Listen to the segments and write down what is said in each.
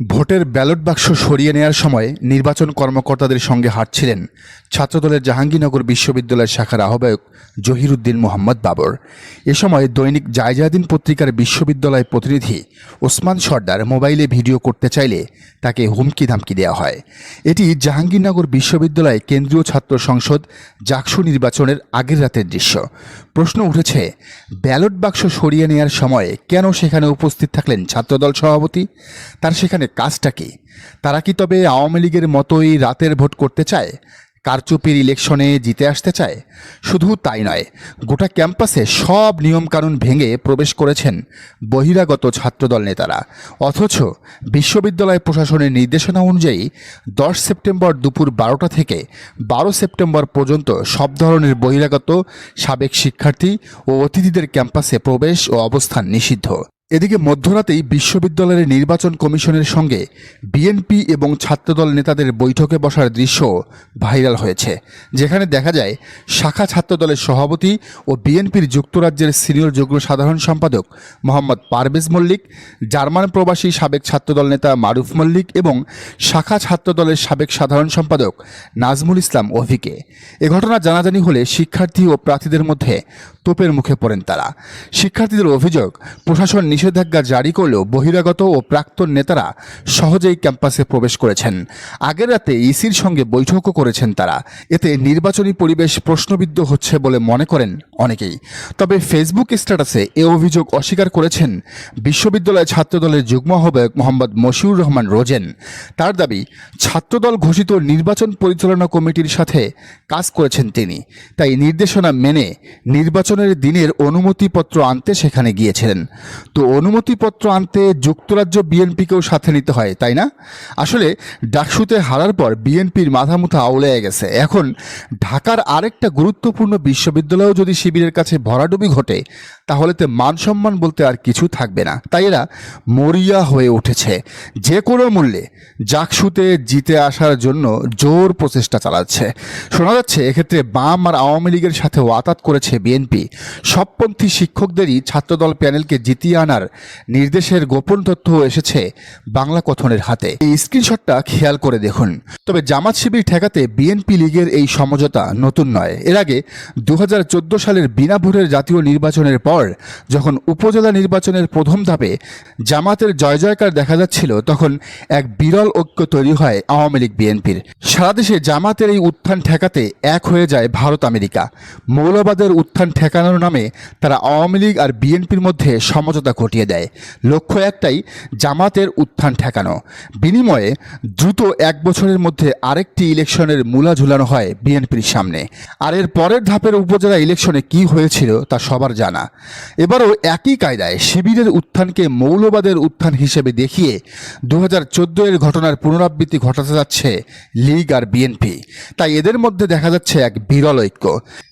ভোটের ব্যালট বাক্স সরিয়ে নেয়ার সময় নির্বাচন কর্মকর্তাদের সঙ্গে হাঁটছিলেন ছাত্রদলের জাহাঙ্গীরনগর বিশ্ববিদ্যালয়ের শাখার আহ্বায়ক জহিরুদ্দিন মোহাম্মদ বাবর। এ সময় দৈনিক জায়জাদিন পত্রিকার বিশ্ববিদ্যালয় প্রতিনিধি ওসমান সর্দার মোবাইলে ভিডিও করতে চাইলে তাকে হুমকি ধামকি দেওয়া হয়। এটি জাহাঙ্গীরনগর বিশ্ববিদ্যালয় কেন্দ্রীয় ছাত্র সংসদ জাকসু নির্বাচনের আগের রাতের দৃশ্য। প্রশ্ন উঠেছে, ব্যালট বাক্স সরিয়ে নেয়ার সময় কেন সেখানে উপস্থিত থাকলেন ছাত্রদল সভাপতি? তার সেখানে কাজটা কি? তারা কি তবে আওয়ামী লীগের মতোই রাতের ভোট করতে চায়? কারচুপির ইলেকশনে জিতে আসতে চায়? শুধু তাই নয়, গোটা ক্যাম্পাসে সব নিয়মকানুন ভেঙে প্রবেশ করেছেন বহিরাগত ছাত্রদল নেতারা। অথচ বিশ্ববিদ্যালয় প্রশাসনের নির্দেশনা অনুযায়ী দশ সেপ্টেম্বর দুপুর বারোটা থেকে বারো সেপ্টেম্বর পর্যন্ত সব ধরনের বহিরাগত, সাবেক শিক্ষার্থী ও অতিথিদের ক্যাম্পাসে প্রবেশ ও অবস্থান নিষিদ্ধ। এদিকে মধ্যরাতেই বিশ্ববিদ্যালয়ের নির্বাচন কমিশনের সঙ্গে বিএনপি এবং ছাত্রদল নেতাদের বৈঠকে বসার দৃশ্য ভাইরাল হয়েছে, যেখানে দেখা যায় শাখা ছাত্রদলের সভাপতি ও বিএনপির যুক্তরাজ্যের সিনিয়র যুগ্ম সাধারণ সম্পাদক মোহাম্মদ পারভেজ মল্লিক, জার্মান প্রবাসী সাবেক ছাত্রদল নেতা মারুফ মল্লিক এবং শাখা ছাত্রদলের সাবেক সাধারণ সম্পাদক নাজমুল ইসলাম অভিকে। এ ঘটনা জানাজানি হলে শিক্ষার্থী ও প্রার্থীদের মধ্যে তোপের মুখে পড়েন তারা। শিক্ষার্থীদের অভিযোগ, প্রশাসন নিষেধাজ্ঞা জারি করলেও বহিরাগত ও প্রাক্তন নেতারা সহজেই ক্যাম্পাসে প্রবেশ করেছেন। আগের রাতে ইসির সঙ্গে বৈঠকও করেছেন তারা। এতে নির্বাচনী পরিবেশ প্রশ্নবিদ্ধ হচ্ছে বলে মনে করেন অনেকেই। তবে ফেসবুক স্ট্যাটাসে এ অভিযোগ অস্বীকার করেছেন বিশ্ববিদ্যালয় ছাত্রদলের যুগ্ম আহ্বায়ক মোহাম্মদ মশিউর রহমান রোজেন। তার দাবি, ছাত্রদল ঘোষিত নির্বাচন পরিচালনা কমিটির সাথে কাজ করেছেন তিনি। তাই নির্দেশনা মেনে নির্বাচনের দিনের অনুমতিপত্র আনতে সেখানে গিয়েছিলেন। তো অনুমতিপত্র আনতে যুক্তরাজ্য বিএনপিকেও সাথে নিতে হয়, তাই না? আসলে ডাকসুতে হারার পর বিএনপির মাথামুথা আউলে গেছে। এখন ঢাকার আরেকটা গুরুত্বপূর্ণ বিশ্ববিদ্যালয়েও যদি শিবিরের কাছে ভরাডুবি ঘটে, তাহলে তো মান সম্মান বলতে আর কিছু থাকবে না। তাই এরা মরিয়া হয়ে উঠেছে। যে কোনো মূল্যে জাকসুতে জিতে আসার জন্য জোর প্রচেষ্টা চালাচ্ছে। শোনা যাচ্ছে এক্ষেত্রে বাম আর আওয়ামী লীগের সাথে ওয়াতাত করেছে বিএনপি। সবপন্থী শিক্ষকদেরই ছাত্রদল প্যানেলকে জিতিয়ে আনার নির্দেশের গোপন তথ্য এসেছে বাংলা কথনের হাতে। এই স্ক্রিনশটটা খেয়াল করে দেখুন। তবে জামাত শিবির ঠেকাতে বিএনপি লীগের এই সমঝোতা নতুন নয়। এর আগে দু সালের বিনা ভোটের জাতীয় নির্বাচনের পর যখন উপজেলা নির্বাচনের প্রথম ধাপে জামাতের জয় জয়কার দেখা যাচ্ছিল, তখন এক বিরল ঐক্য তৈরি হয় আওয়ামী লীগ বিএনপির। সারা দেশে জামাতের এই উত্থান ঠেকাতে এক হয়ে যায় ভারত আমেরিকা। মৌলবাদের উত্থান ঠেকানোর নামে তারা আওয়ামী লীগ আর বিএনপির মধ্যে সমঝোতা ঘটিয়ে দেয়। লক্ষ্য একটাই, জামাতের উত্থান ঠেকানো। বিনিময়ে দ্রুত এক বছরের মধ্যে আরেকটি ইলেকশনের মূলা ঝুলানো হয় বিএনপির সামনে। আর এর পরের ধাপের উপজেলা ইলেকশনে কি হয়েছিল তা সবার জানা। এবারও একই কায়দায় শিবিরের উত্থানকে মৌলবাদের উত্থান হিসেবে দেখিয়ে দু হাজার চোদ্দ এর ঘটনার পুনরাবৃত্তি ঘটাতে যাচ্ছে লীগ আর বিএনপি। তাই এদের মধ্যে দেখা যাচ্ছে এক বিরল ঐক্য।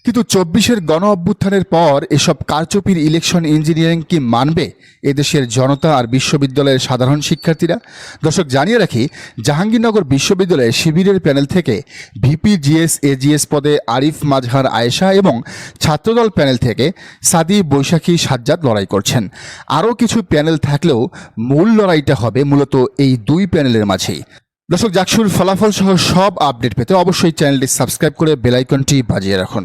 কিন্তু চব্বিশের গণ অভ্যুত্থানের পর এসব কারচুপির ইলেকশন ইঞ্জিনিয়ারিং কি মানবে? এদেশের জনতা আর বিশ্ববিদ্যালয়ের সাধারণ শিক্ষার্থীরা। দর্শক, জানিয়ে রাখি, জাহাঙ্গীরনগর বিশ্ববিদ্যালয়ের শিবিরের প্যানেল থেকে ভিপি জিএস এজিএস পদে আরিফ মাজহার, আয়েশা এবং ছাত্রদল প্যানেল থেকে সাদি বৈশাখী সাজ্জাদ লড়াই করছেন। আরও কিছু প্যানেল থাকলেও মূল লড়াইটা হবে মূলত এই দুই প্যানেলের মাঝেই। দর্শক, জাকসুর ফলাফল সহ সব আপডেট পেতে অবশ্যই চ্যানেলটি সাবস্ক্রাইব করে বেলাইকনটি বাজিয়ে রাখুন।